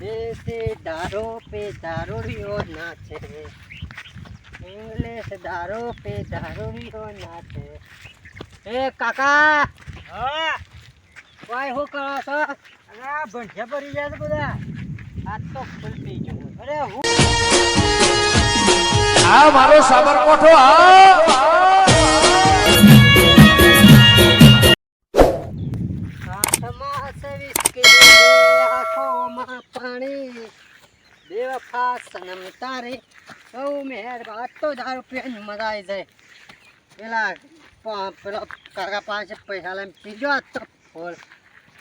દેશે દારો પે દારૂડિયો નાચે ઇંગ્લિશ દારો પે દારૂડિયો નાચે એ કાકા! હા? ભાઈ શું કરો છો? અરે ભરી ગયા છે બધા. આ તો ફૂલ પી ગયું. અરે હું આ મારો સાબરકોઠો આ બેવફા સનમ તારે બહુ મહેરબાન તો દારૂ પીવાની મજા આવી જાય પેલા પેલો કાકા પાસે પૈસા લઈને પીજો આજ તો ફોલ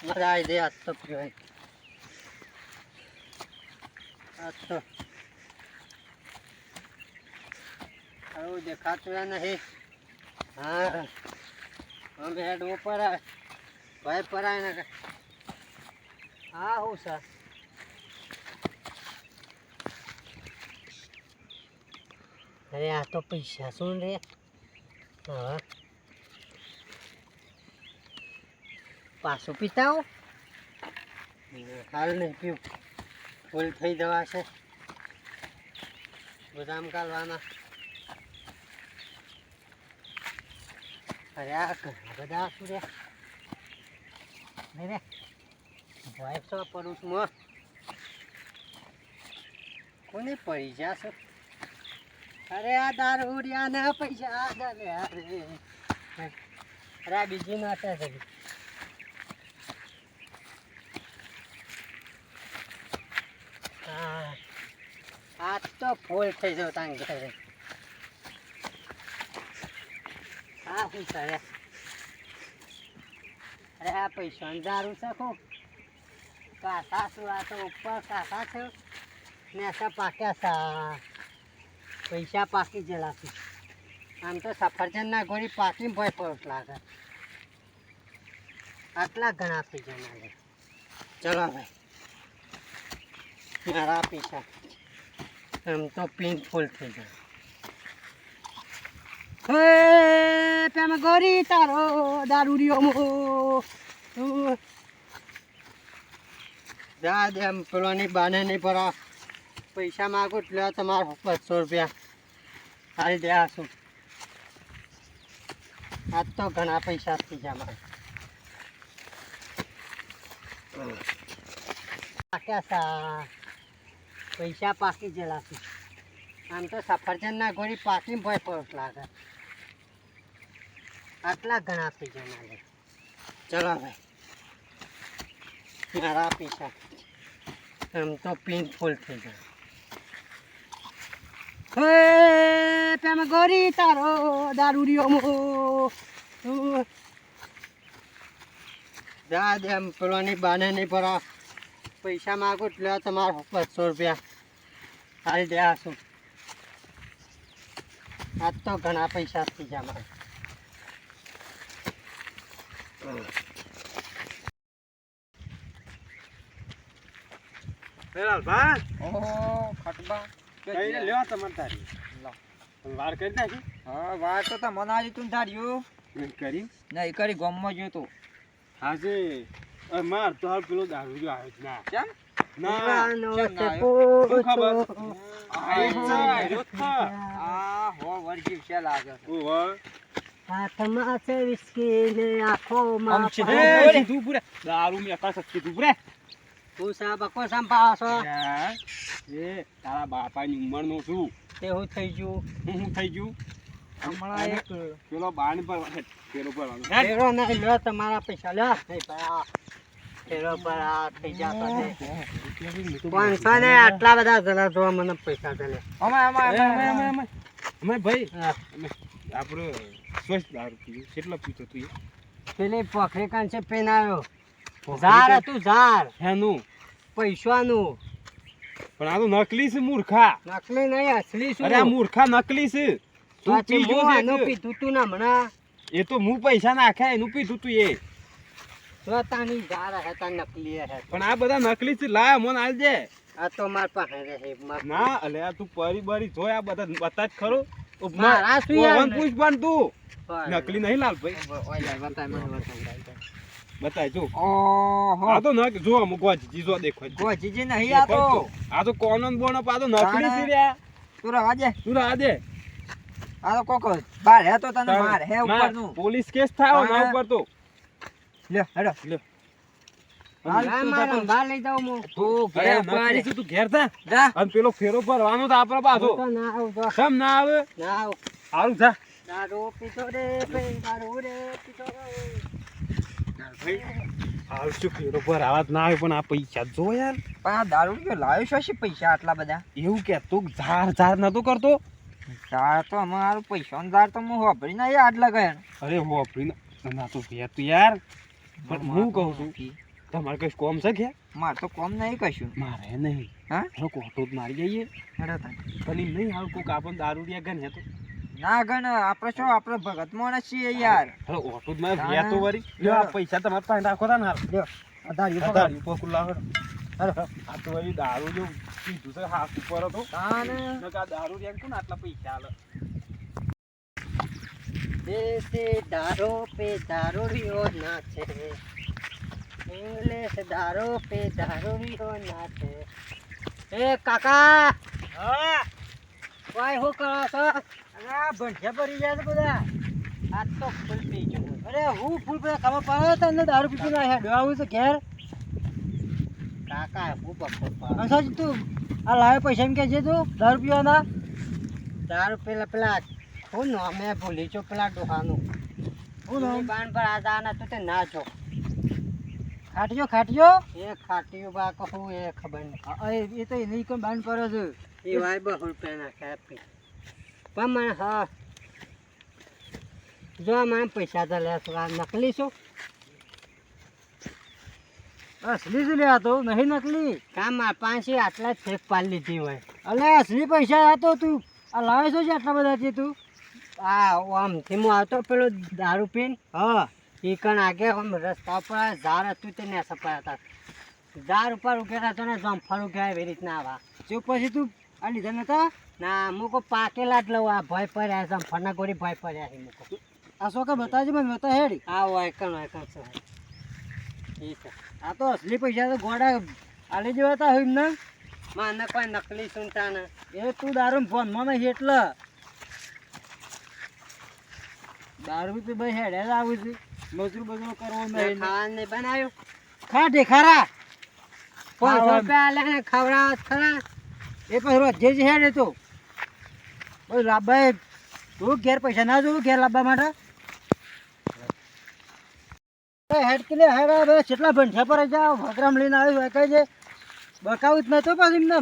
મજા આવી જાય આજ તો પીવાની આજ તો. આવું દેખાતું નહીં હા. અમે હેડ ઉપર ભાઈ પરાય ને હા, હું સર અરે, આ તો પૈસા શું રે? હા. પાછું પીતા હો હાલ નહીં પીવું. ફૂલ થઈ જવા છે. બદામ કાઢવાના અરે, આ બધા શું રે? નહીં રે ભાઈ તો પરુષમાં કોને પડી જશે અરે આ દારૂડિયા ના પૈસા આલે અરે અરે આ બીજી નાટે છે આ તો ફૂલ થઈ જાવ તાંગ ઘરે. હા શું કરે અરે આ પૈસા દારૂ શકો કાકા શું આ તો ઉપર કાકા છે? ને પાક્યા સા પૈસા પાકી છે આમ તો સફરજનના ગોળી પાકી ભય પડત લાગે. આટલા ઘણા થઈ ગયા લે ચલો ભાઈ મારા પૈસા. આમ તો પિંક ફૂલ થઈ ગયા. પેમ ગોરી તારો દારૂડિયો મો. જા દે એમ પેલોની બાને નહીં પરા પૈસા માગો એટલે તમારા બસો રૂપિયા હાલ દે આ આજ તો ઘણા પૈસા થઈ ગયા મારે. પાક્યા સા પૈસા પાકી ગયેલા છે. આમ તો સફરજનના ગોળી પાકી ભય પડત લાગે. આટલા ઘણા ગયા લે ચલો ભાઈ મારા પૈસા. આમ તો પિન ફૂલ થઈ ગયા. હે પેમ ગોરી તારો દારૂડિયો મો. તું જા દે એમ પેલાની બાને નહીં પરા પૈસા માગો એટલે તમારો બસો રૂપિયા હાલ દે છું. આજ તો ઘણા પૈસા થઈ ગયા મારે. ભાઈ. ઓહો ખટબા. કઈને લેવા તમારે તારી. તમે વાર કરી નાખી? હા વાત તો તા મને આજે તું ધાર્યું. મેં કરી? નહીં કરી ગમમાં જોયું તું. હાજે માર તો હાલ પેલો દારૂ જો આવ્યો જ ના. કેમ? ના. દીવાનો કેમ છે ના રહે. દારૂ મેં તું સા બકો સંભાળો છો એ તારા બાપાની ઉંમરનો છું તે હું થઈ ગયું. હું હું થઈ ગયું? હમણાં એક પેલો બાણ પર પેલો પર. ફેરો નહીં લો તમારા પૈસા લો નહીં પર આ થઈ જતો પાંચસો ને આટલા બધા જરા જોવા મને પૈસા દે અમે અમે અમે, અમે, અમે. અમે. ભાઈ હા. આપણે સ્વચ્છ દારૂ પીવું કેટલો પીતો તું? પેલી પોખરી કાન છે પેનાયો ઝાર હતું ઝાર હેનું પૈસાનું. પણ આ તો નકલી છે મૂર્ખા. નકલી નહીં અસલી શું? અરે મૂર્ખા નકલી છે. તું પીજો આનું પીધું તું ના હમણાં. એ તો હું પૈસા નાખ્યા એનું પીધું તું એ સ્વતાની હે તા નકલી હે. પણ આ બધા નકલી છે લાય મને આલજે આ તો માર પાસે રહે ના અલે આ તું પરી બરી જોય આ બધા બતા જ ખરો. મારા શું યાર પૂછ પણ તું. નકલી નહીં લાલ ભાઈ. ઓય યાર, બતાય મને બતાય. બતાય જો. આ તો ના જો મૂકવા જીજી જો દેખો ગોજીજી નહીં આ તો. આ તો કોનન બોનો પાદો તો સી તાણે. રે તું રવા દે. તું રા દે. આ તો કોકો બાર હે તો તને માર હે ઉપરનું પોલીસ કેસ થાય ના ઉપર તો લે હેડો. અને પેલો ફેરો ભરવાનો તો આપડે પાછો. હું ના આવું ના આવે? ના આવું. સારું થા દારૂ પીતો રે ભાઈ, દારૂ રે પીતો રે. હાલ શું ફેરો ભરાવા જ ના આવે પણ આ પૈસા જો યાર. પણ આ દારૂ જો લાવ્યો છો પૈસા આટલા બધા? એવું કે તું ઝાર ઝાર નતો કરતો? ઝાડ તો અમારું પૈસા ઝાડ તો હું વાપરી ના આટલા ગયા અરે હું વાપરી ના તો ભે તું યાર. પણ હું કહું છું તમારે કઈ કોમ છે કે? મારે તો કોમ નહીં કશું. મારે નહીં. હા? કોટો જ મારી જઈએ હેડો તાન. નહીં હાલ કોક આપણને દારૂ રહ્યા ગણ તો. ના ગણ આપણે શું આપણે ભગત માણસ છીએ યાર. ઓટો જ મારે વ્યા તો. વળી. લ્યો આ પૈસા તમારે પાસે રાખો તા ને હાલ. લ્યો દારૂ પકડ. દારૂ પકડ લાવો આ તો વળી દારૂ જો કીધું છે હાથ ઉપર હતો. તાને નકા દારૂ રહ્યા કોણ આટલા પૈસા આલે? પે દારૂ રીઓ ના છે. ઇંગ્લિશ દારૂ પે ના છે. એ કાકા! કોઈ શું કરો છો? અરે આ ભંઠિયા ભરી જાય છે બધા. આ તો ફૂલ પી ગયો અરે હું ફૂલ બધા ખબર પડે તમને દારૂ પીતું ના હેડ આવું છે ઘેર? કાકા હું બપોર પર અંસાજ તું? આ લાવે પૈસા એમ કે છે તું દારૂ પીવાના? દારૂ પેલા પેલા હું? મેં ભૂલી છો પેલા ડોહાનું. હું? બાણ પર આ દાના તું તે ના જો ખાટીયો ખાટજો એ ખાટ્યો બા કહું એ ખબર નહીં. એ તો એની કોઈ બાંધ પર છે. એ વાય બહુ રૂપિયાના કાપી. પણ મને હા જો મને પૈસા તો લે આ નકલી શું? અસલી જ લેવા તો? નહીં નકલી? કામ માર પાંચે આટલા ફેક પાડી લીધી હોય. અલે અસલી પૈસા આવતો તું આ લાવે છો આટલા બધા છે તું? આ આમથી હું આવતો પેલો દારૂ પીન? હા. એ કણ આગે આમ રસ્તા ઉપર આ ઝાડ હતું તે ને સપાયા હતા ઝાડ ઉપર ઉભેલા તો ને જમફળ ઉગ્યા એવી રીતના આવા. જો પછી તું આ લીધા નતા? ના મૂકો પાકેલા જ લઉં આ ભય પડ્યા જમફળના ગોળી ભય પડ્યા છે મૂકો આ શોકે બતાવજે મને બતા હેડી. આ હોય કણ હોય કણ છે ઈ આ તો અસલી પૈસા તો ગોડા આલી જેવા હતા હોય ને માને કોઈ નકલી સુનતા ને. એ તું દારૂ ફોનમાં નહીં એટલે દારૂ તો ભાઈ હેડે જ આવું છે. મજૂર બજૂર કરવો મેં નહીં ખાવાનું નહીં બનાવ્યું. ખા ઢેખારા પાંચ. રૂપિયા આલે ને ખવડાવો ખરા. એ પછી રોજ જે હેડે તો. ઓય લાભાઈ તું ઘેર પૈસા ના જોયું ઘેર લાભા માટે? હેડકી હેડ લે હવે કેટલા ભંઠ્યા પર જાવ ભદ્રામ લઈને આવ્યો કઈ છે બકાવું જ નતો પાછું એમને.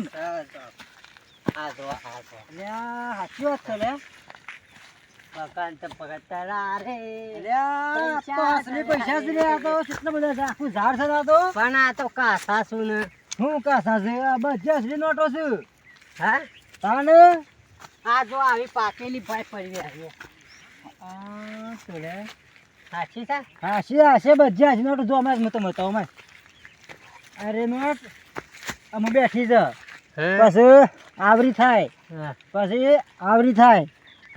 સાચી વાત છે લે તો પકડતા રે તો પૈસા જ લે તો કેટલા બધા છે આખું ઝાડ છે તો પણ આ તો કાસા શું ને હું કાસા છે આ બધી અસલી નોટો છે હા તાને આ જો આવી પાકેલી ભાઈ પડી આવી આ તો લે સાચી છે હાસી હાસે બધી હાસી નોટો જો અમે તો મતો અમે અરે નોટ અમે બેઠી છે પછી આવરી થાય. પછી આવરી થાય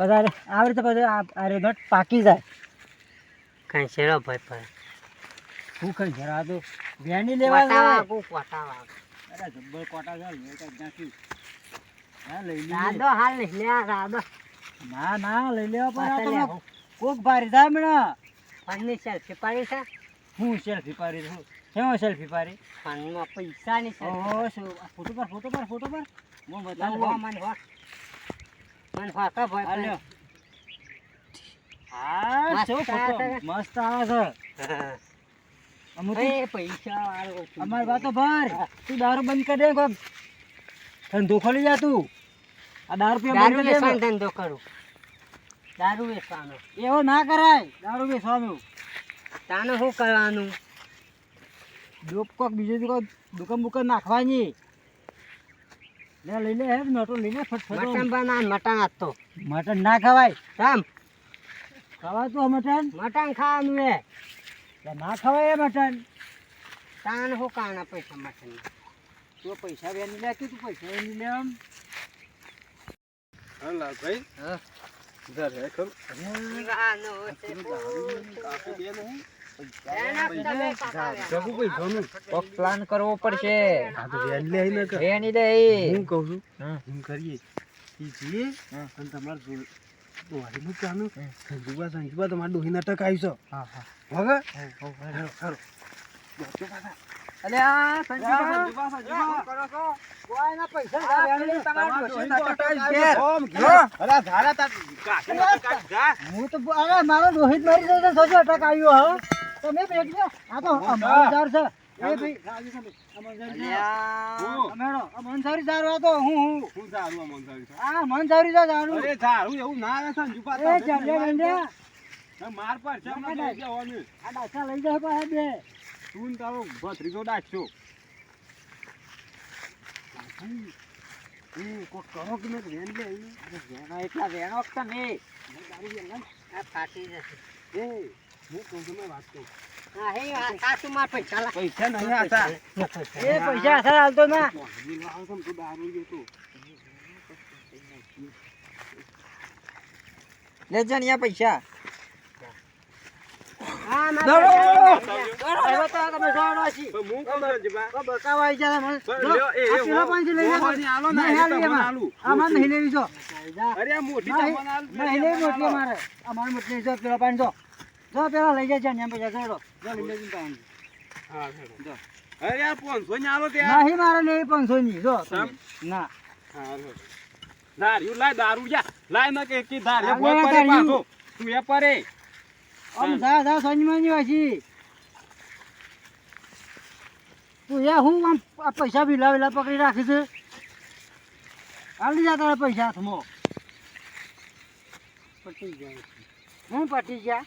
પછી આવી રીતે બધું આ- અરે નોટ પાકી જાય. કઈ શેરો ભાઈ ભાઈ શું કઈ જરા તો વેણી લેવા જાય. કોટાવા અરે જબ્બર કોટા છે લે કઈ નાખી હા લઈ લઈએ. રાધો હાલ ને લે રાધો. ના ના લઈ લેવા પણ આ તો કોક ભારી થાય હમણાં ફોનની સેલ્ફી પાડી છે? હું સેલ્ફી પાડી છું. કેવો સેલ્ફી પાડી? ફોનમાં પૈસાની સેલ્ફી ઓ ફોટો પર ફોટો પર ફોટો પર? હું બતાવું મને હો. મને ફાકા ભાઈ. હા મસ્ત ફોટો મસ્ત આવે છે. અમુક પૈસા વાળો અમાર વાતો ભર. તું દારૂ બંધ કરી દે કોક. ધંધો ખોલી જા તું. આ દારૂ પીવા બંધ કરી દે ધંધો કરું. દારૂ વેચવાનો. એવો ના કરાય. દારૂ વેચવાનું. તાને શું કરવાનું? ડોપ કોક બીજું કોક દુકાન બુકાન નાખવાની. લે લઈ લે હે નોટો લઈ લે ફટફટ મટન બનાવ મટન આપતો મટન ના ખવાય? રામ ખવાતું મટન? મટન ખાવાનું એ ના ખવાય એ મટન? તાન હો કાના પૈસા મટન તો પૈસા વેની લે કે તું પૈસા વેની લે આમ? હા લાલભાઈ હા. જા રે ખરું. છે કાકો બે નહીં. પ્લાન કરવો પડશે. આ તો વેન હું કહું છું એમ કરીએ. ઈ જઈએ અને તમારે સંજુબા સંજુબા ડોહીના ટક આવીશો. હા હવે સંજુબા કોઈના પૈસા લાવ્યા તમારા. ઓમ અરે ધારા તો અરે મારો રોહિત મારી જાય સોજો અટક આવ્યો હો. તમે બેઠજો આ તો અમારો જાર છે. એ ભાઈ. મનસારી જાર આ તો હું હું. સારું મનસારી આ મનસારી જાર જારું અરે ધારું એવું ના આવે સંજુબા એ ચાલ્યા માર પર છે. આ ડાકા લઈ જાય પાછા બે. તું ને તારો ભત્રીજો ડાકશો કરો કે મેં વેન લે. એટલા વેણો કે તમે? આ ફાટી જશે. એ. હું કહું છું મેં વાત કહું. હા હે આ સાસુ માં પૈસા નહીં આતા એ પૈસા અસર હાલતો ના. મોહનજી લાવો છો ને તું દારૂ ગયો તું. લે જણિયા પૈસા. હા દોડો. મારા હવે તો તમે જાણો છી પણ હું કહું સંજુબા, તો બતાવો આઈ જાય મને પણ જો. અમારે જો જો પેલા લઈ છે ને એમ પૈસા જોડો જો લઈ લેજો પાણી. હા, હેડો. અરે આ 500 ની આલો ત્યાં. નહીં મારે લેવી પાંચસો ની. જો? ના. હા. દારૂ લાય દારૂ જા. લાય ના કે કે દારૂ બોલ દારૂ. પાછો. તું એ પરે. આમ જા જા સોનીમાં ની વાસી. તું યા હું આમ પૈસા વિલા વિલા પકડી રાખી છે. હાલી જા તારા પૈસા હાથમાં. પટી ગયા. હું પટી ગયા?